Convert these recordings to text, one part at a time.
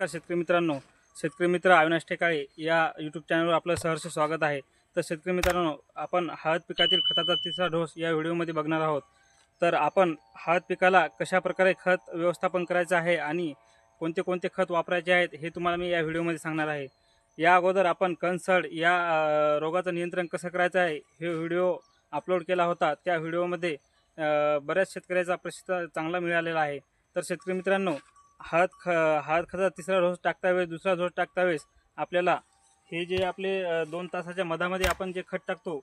नमस्कार शेतकरी मित्रांनो. शेतकरी मित्र अविनाश टेकाळे या यूट्यूब चॅनलवर आपलं सहर्ष स्वागत आहे. तर शेतकरी मित्रांनो आपण हळद पिकातील खताचा तिसरा डोस या व्हिडिओमध्ये बघणार आहोत. तर आपण हळद पिकाला कशा प्रकारे खत व्यवस्थापन करायचं आहे आणि कोणते कोणते खत वापरायचे आहेत हे तुम्हाला मी या व्हिडिओमध्ये सांगणार आहे. या अगोदर आपण कणसड या रोगाचं नियंत्रण कसं करायचं आहे हे व्हिडिओ अपलोड केला होता. त्या व्हिडिओमध्ये बऱ्याच शेतकऱ्याचा प्रसिद्ध चांगला मिळालेला आहे. तर शेतकरी मित्रांनो हळद ख हळद खताचा तिसरा डोस टाकता वेळेस दुसरा डोस टाकता वेळेस आपल्याला हे जे आपले दोन तासाच्या मधामध्ये आपण जे खत टाकतो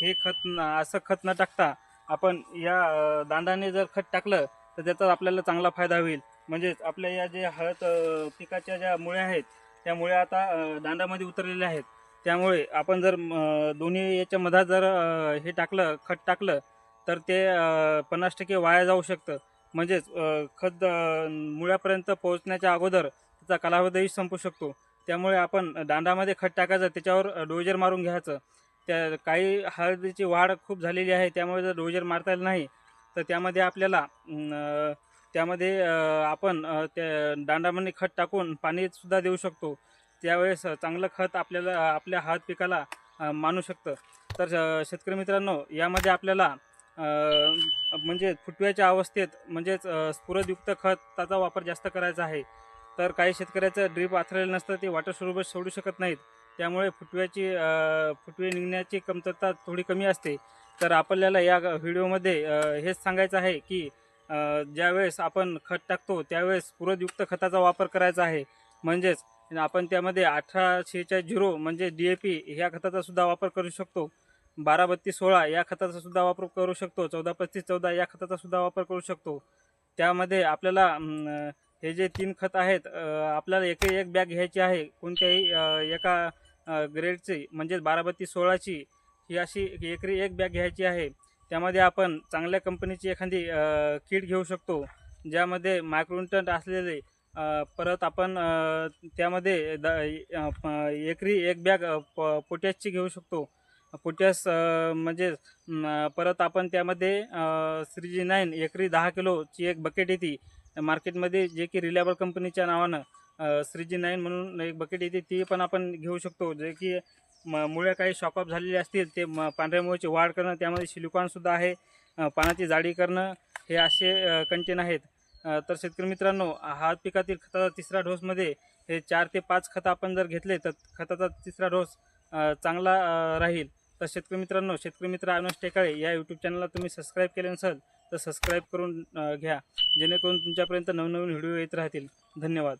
हे खत असं खत न टाकता आपण या दांडाने जर खत टाकलं तर त्याचा आपल्याला चांगला फायदा होईल. म्हणजेच आपल्या या जे हळद पिकाच्या ज्या मुळ्या आहेत त्या मुळ्या आता दांडामध्ये उतरलेल्या आहेत. त्यामुळे आपण जर दोन्ही याच्या मधात जर हे टाकलं खत टाकलं तर ते पन्नास टक्के वाया जाऊ शकतं. म्हणजेच खत मुळापर्यंत मुळ्यापर्यंत पोहोचण्याच्या अगोदर त्याचा कालावधीही संपू शकतो. त्यामुळे आपण दांडामध्ये खत टाकायचं त्याच्यावर डोजर मारून घ्यायचं. त्या काही हळदीची वाढ खूप झालेली आहे त्यामुळे जर डोजर मारता येईल नाही तर त्यामध्ये आपल्याला त्यामध्ये आपण त्या दांडामध्ये खत टाकून पाणीसुद्धा देऊ शकतो. त्यावेळेस चांगलं खत आपल्याला आपल्या हळद पिकाला मानू शकतं. तर शेतकरी मित्रांनो यामध्ये आपल्याला म्हणजे फुटव्याच्या अवस्थेत म्हणजेच स्फुरदयुक्त खत त्याचा वापर जास्त करायचा आहे. तर काही शेतकऱ्याचं ड्रीप आथरलेलं नसतं ते वॉटर स्वरूपात सोडू शकत नाहीत. त्यामुळे फुटव्याची फुटवे निघण्याची कमतरता थोडी कमी असते. तर आपल्याला या व्हिडिओमध्ये हेच सांगायचं आहे की ज्यावेळेस आपण खत टाकतो त्यावेळेस स्फुरदयुक्त खताचा वापर करायचा आहे. म्हणजेच आपण त्यामध्ये अठराशेच्या झिरो म्हणजे डी ए पी ह्या खताचा सुद्धा वापर करू शकतो. बारा बत्तीस सोळा या खताचा सुद्धा वापर करू शकतो. चौदा पस्तीस चौदा या खताचा सुद्धा वापर करू शकतो. त्यामध्ये आपल्याला हे जे तीन खत आहेत आपल्याला एक एक बॅग घ्यायची आहे. कोणत्याही एका ग्रेडची म्हणजेच बारा बत्तीस सोळाची ही अशी एकरी एक बॅग घ्यायची आहे. त्यामध्ये आपण चांगल्या कंपनीची एखादी किट घेऊ शकतो. ज्यामध्ये मायक्रोन्टंट असलेले परत आपण त्यामध्ये द प- एकरी एक बॅग प पोटॅशची घेऊ शकतो. पोटॅश म्हणजे परत आपण त्यामध्ये थ्री जी नाईन एकरी दहा किलोची एक बकेट येते. मार्केटमध्ये जे की रिलायबल कंपनीच्या नावानं थ्री जी नाईन म्हणून एक बकेट येते ती पण आपण घेऊ शकतो. जे की म मुळे काही शॉकअप झालेले असतील ते पांढऱ्या मुळेची वाढ करणं त्यामध्ये सिलिकॉनसुद्धा आहे. पानाची जाडी करणं हे असे कंटेन आहेत. तर शेतकरी मित्रांनो हा पिकातील खताचा तिसरा डोसमध्ये हे चार ते पाच खतं आपण जर घेतले तर खताचा तिसरा डोस चांगला राहील. तर शेतकरी मित्रांनो शेतकरी मित्र अविनाश टेकाळे या यूट्यूब चॅनलला तुम्ही सबस्क्राईब केले नसेल तर सबस्क्राईब करून घ्या. जेणेकरून तुमच्यापर्यंत नवनवीन व्हिडिओ येत राहतील. धन्यवाद.